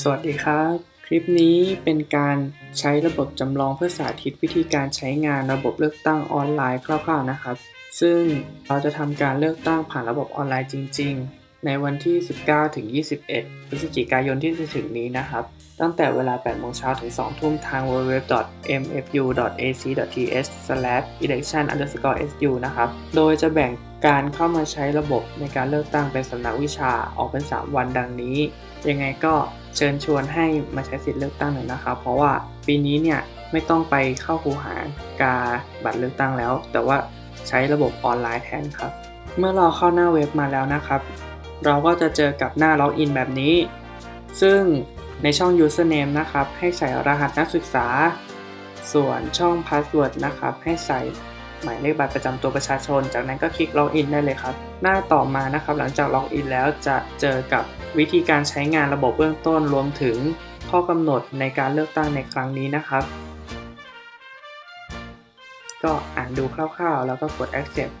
สวัสดีครับ คลิปนี้เป็นการใช้ระบบจำลองเพื่อสาธิตวิธีการใช้งานระบบเลือกตั้งออนไลน์คร่าวๆนะครับ ซึ่งเราจะทำการเลือกตั้งผ่านระบบออนไลน์จริง ๆ ในวันที่ 19 ถึง 21 พฤศจิกายนที่จะถึงนี้นะครับ ตั้งแต่เวลา 8 โมงเช้าถึง 2 ทุ่มทาง www.mfu.ac.th/election_su นะครับ โดยจะแบ่งการเข้ามาใช้ระบบในการเลือกตั้งเป็นสำนักวิชาออกเป็น 3 วันดังนี้ ยังไงก็ เชิญชวนให้มาใช้สิทธิ์เลือกตั้งหน่อยนะครับ เพราะว่าปีนี้เนี่ยไม่ต้องไปเข้าคูหากาบัตรเลือกตั้งแล้ว แต่ว่าใช้ระบบออนไลน์แทนครับ เมื่อเราเข้าหน้าเว็บมาแล้วนะครับ เราก็จะเจอกับหน้าล็อกอินแบบนี้ ซึ่งในช่อง username นะครับ ให้ใส่รหัสนักศึกษา ส่วนช่อง password นะครับ ให้ใส่หมายเลขบัตรประจำตัวประชาชน จากนั้นก็คลิกล็อกอินได้เลยครับ หน้าต่อมานะครับ หลังจากล็อกอินแล้วจะเจอกับ วิธีการใช้งานระบบเบื้องต้นรวมถึงข้อกำหนดในการเลือกตั้งในครั้งนี้นะครับ ก็อ่านดูคร่าวๆ แล้วก็กด accept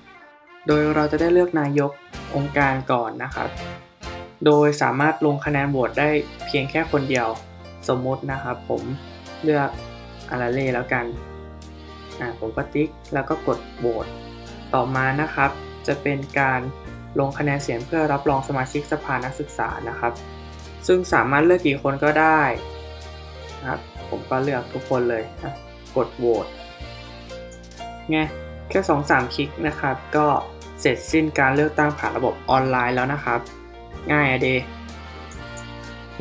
โดยเราจะได้เลือกนายกองค์การก่อนนะครับ โดยสามารถลงคะแนนโหวตได้เพียงแค่คนเดียวสมมุตินะครับ ผมเลือกอาราเล่แล้วกันอ่าผมก็ติ๊กแล้วก็กดโหวตต่อมานะครับ จะเป็นการ ลงคะแนนเสียงเพื่อรับรองสมาชิกสภานักศึกษานะครับ ซึ่งสามารถเลือกกี่คนก็ได้นะครับผมก็เลือกทุกคนเลยนะกดโหวตไงแค่2-3สามคลิกนะครับ ก็เสร็จสิ้นการเลือกตั้งผ่านระบบออนไลน์แล้วนะครับ ง่ายอะเด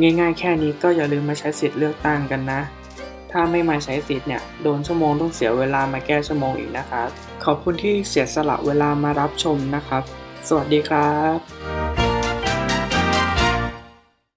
ง่ายๆ แค่นี้ก็อย่าลืมมาใช้สิทธิ์เลือกตั้งกันนะ ถ้าไม่มาใช้สิทธิ์เนี่ยโดนชั่วโมงต้องเสียเวลามาแก้ชั่วโมงอีกนะครับ ขอบคุณที่เสียสละเวลามารับชมนะครับ สวัสดีครับ